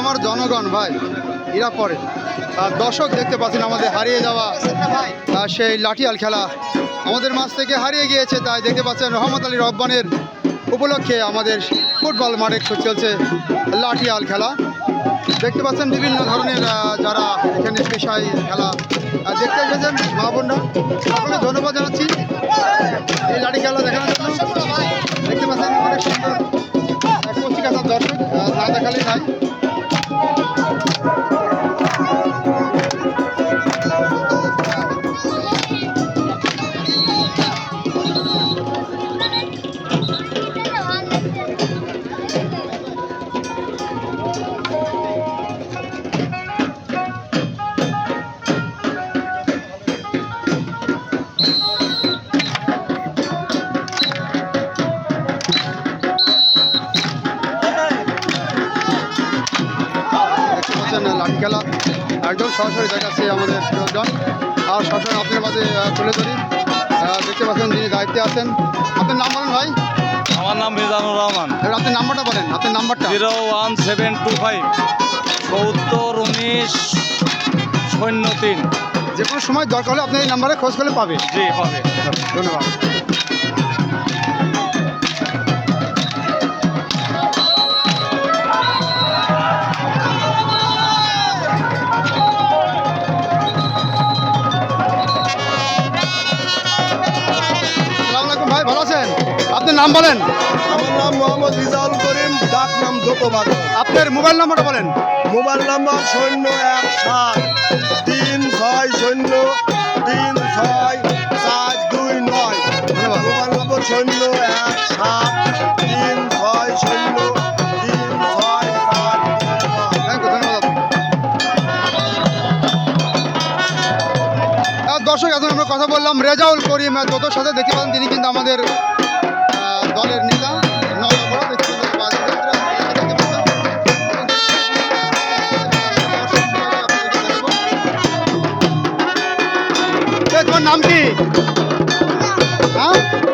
আমার জনগণ ভাই, এরা পরে দর্শক দেখতে পাচ্ছেন আমাদের হারিয়ে যাওয়া সেই লাঠিয়াল খেলা। আমাদের মাছ থেকে হারিয়ে গিয়েছে, তাই দেখতে পাচ্ছেন রহমত আলী রব্বানের উপলক্ষে আমাদের ফুটবল মাঠে চলছে লাঠিয়াল খেলা। দেখতে পাচ্ছেন বিভিন্ন ধরনের যারা এখানে পেশায় খেলা দেখতে এসেছেন মা বোনরা। সকলে ধন্যবাদ জানাচ্ছি। এই লাঠি খেলা দেখানোর জন্য। একদম সরাসরি দেখাচ্ছে আমাদের প্রিয়জন। আর সরাসরি আপনার মাঝে তুলে ধরি। দেখতে পাচ্ছেন যিনি দায়িত্বে আছেন। আপনার নাম বলেন ভাই। আমার নাম মিজানুর রহমান। এবার আপনার নাম্বারটা বলেন আপনার নাম্বারটা। Zero one seven two five সত্তর উনিশ শূন্য তিন। যে কোনো সময় দরকার হলে আপনি এই নাম্বারে খোঁজ করলে পাবে। জি হবে ধন্যবাদ। বলেন। আমার নাম মোহাম্মদ রিজাউল করিম ডাক নাম আপনার মোবাইল নাম্বারটা বলেন। মোবাইল নাম্বার শূন্য এক সাত তিন ছয় শূন্য তিন ছয় সাত দুই নয়। মোবাইল নম্বর শূন্য এক সাত তিন ছয় শূন্য তিন ছয় সাত দর্শক এখন আমরা কথা বললাম রেজাউল করিম যত সাথে দেখতে পান তিনি কিন্তু আমাদের नाम की हाँ?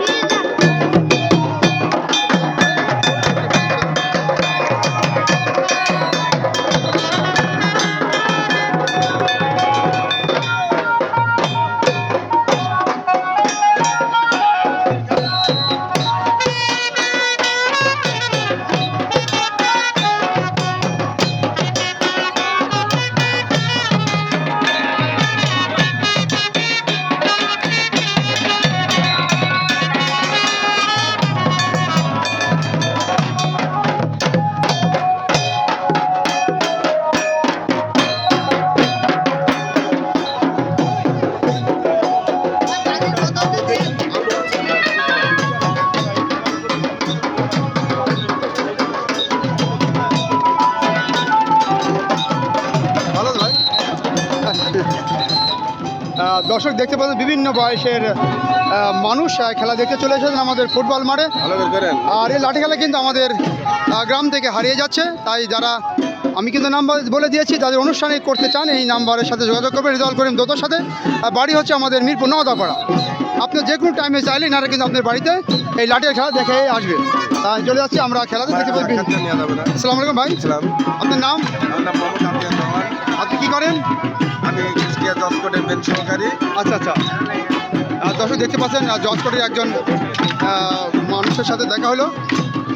দর্শক দেখতে পাচ্ছেন বিভিন্ন বয়সের মানুষ খেলা দেখতে চলে এসেছেন আমাদের ফুটবল মাঠে। আর এই লাঠি খেলা কিন্তু আমাদের গ্রাম থেকে হারিয়ে যাচ্ছে। তাই যারা আমি কিন্তু নাম্বার বলে দিয়েছি যাদের অনুষ্ঠানে করতে চান এই নাম্বারের সাথে যোগাযোগ করবেন রিজল করিম দোতোর সাথে। আর বাড়ি হচ্ছে আমাদের মিরপুর নওদাপাড়া আপনি যে কোনো টাইমে চাইলে এনারা কিন্তু আপনার বাড়িতে এই লাঠির খেলা দেখে আসবে। তাই চলে যাচ্ছি আমরা খেলাতে দেখতে পাচ্ছি। আসসালামু আলাইকুম ভাই। আপনার নাম? আপনি কী করেন? আমি কুষ্টিয়া দশকোটের বেন সহকারী। আচ্ছা আচ্ছা। দর্শক দেখতে পাচ্ছেন জজকোটের একজন মানুষের সাথে দেখা হলো।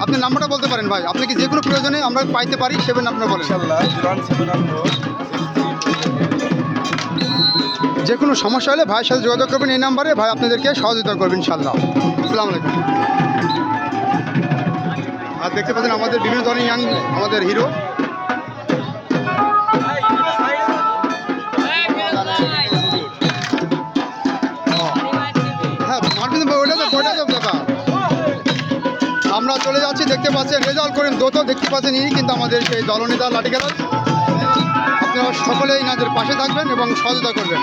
আপনি নাম্বারটা বলতে পারেন ভাই। আপনি কি যে কোনো প্রয়োজনে আমরা পাইতে পারি সেভেন আপনার বলেন। যে কোনো সমস্যা হলে ভাইয়ের সাথে যোগাযোগ করবেন এই নাম্বারে ভাই আপনাদেরকে সহযোগিতা করবেন ইনশাল্লাহ। আসসালামু আলাইকুম। আর দেখতে পাচ্ছেন আমাদের বিভিন্ন ধরনের ইয়াং আমাদের হিরো। আমরা চলে যাচ্ছি, দেখতে পাচ্ছেন রেজাল্ট করেন দোতো, দেখতে পাচ্ছেন ইনি কিন্তু আমাদের সেই দলনেতা লাঠি খেলার আপনারা সকলেই এনাদের পাশে থাকবেন এবং সহযোগিতা করবেন।